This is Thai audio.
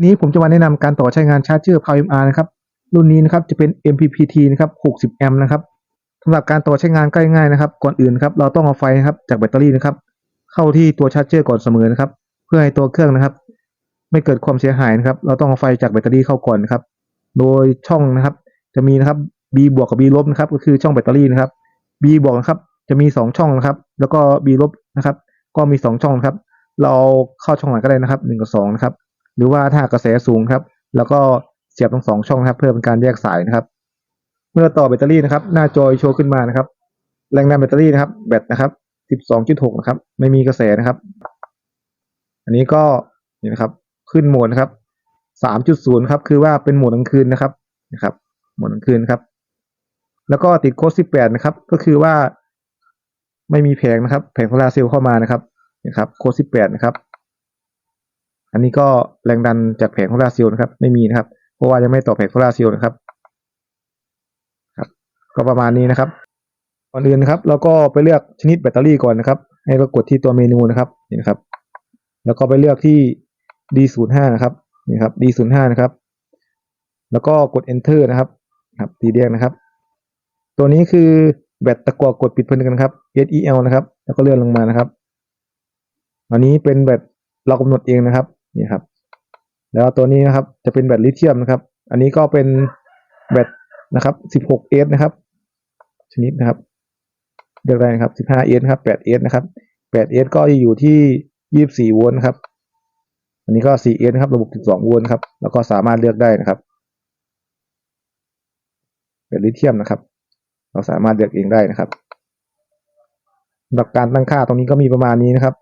นี้ผมจะมาแนะนำการต่อใช้งานชาร์จเจอร์ Power MR นะครับ รุ่นนี้นะครับจะเป็น MPPT นะครับ 60 แอมป์นะครับสำหรับการต่อใช้งานใก็ง่ายนะครับ ก่อนอื่นครับเราต้องเอาไฟนะครับจากแบตเตอรี่นะครับ เข้าที่ตัวชาร์จเจอร์ก่อนเสมอนะครับ เพื่อให้ตัวเครื่องนะครับ ไม่เกิดความเสียหายนะครับ เราต้องเอาไฟจากแบตเตอรี่เข้าก่อนนะครับ โดยช่องนะครับ จะมีนะครับ B บวกกับ B ลบนะครับ ก็คือช่องแบตเตอรี่นะครับ B บวกนะครับ จะมีสองช่องนะครับ แล้วก็ B ลบนะครับ ก็มีสองช่องนะครับ เราเอาเข้าช่องไหนก็ได้นะครับหนึ่งกับสองนะครับ หรือว่าถ้ากระแสสูงครับ แล้วก็เสียบทั้งสองช่องนะครับ เพื่อเป็นการแยกสายนะครับ เมื่อต่อแบตเตอรี่นะครับ หน้าจอโชว์ขึ้นมานะครับ แรงดันแบตเตอรี่นะครับ แบตนะครับ 12.6 นะครับ ไม่มีกระแสนะครับ อันนี้ก็นี่นะครับ ขึ้นโหมดนะครับ 3.0 ครับ คือว่าเป็นโหมดกลางคืนนะครับนะครับ โหมดกลางคืนครับ แล้วก็ติดโค้ด 18 นะครับ ก็คือว่าไม่มีแผงนะครับ แผงโซลาร์เซลล์เข้ามานะครับนะครับ โค้ด 18 นะครับ อันนี้ก็แรงดันจากแผงโซลาร์เซลล์นะครับ ไม่มีนะครับ เพราะว่ายังไม่ต่อแผงโซลาร์เซลล์นะครับครับ ก็ประมาณนี้นะครับก่อนอื่นนะครับ เราก็ไปเลือกชนิดแบตเตอรี่ก่อนนะครับ ให้เรากดที่ตัวเมนูนะครับนี่นะครับ แล้วก็ไปเลือกที่ D05 นะครับนี่ครับ D05 นะครับ แล้วก็กด Enter นะครับ ครับสีแดงนะครับ ตัวนี้คือแบตตะกั่วกดปิดเพลินกันครับ SEL นะครับ แล้วก็เลื่อนลงมานะครับ อันนี้เป็นแบตเรากำหนดเองนะครับ นี่ครับ แล้วตัวนี้นะครับจะเป็นแบตลิเธียมนะครับ อันนี้ก็เป็นแบตนะครับ 16S นะครับ ชนิดนะครับเลือกได้นะครับ 15S ครับ 8S นะครับ 8S ก็จะอยู่ที่ 24 โวลต์นะครับ อันนี้ก็ 4S นะครับ ระบบ 12 โวลต์ครับ แล้วก็สามารถเลือกได้นะครับ เป็นลิเธียมนะครับ เราสามารถเลือกเองได้นะครับสำหรับการตั้งค่าตรงนี้ก็มีประมาณนี้นะครับ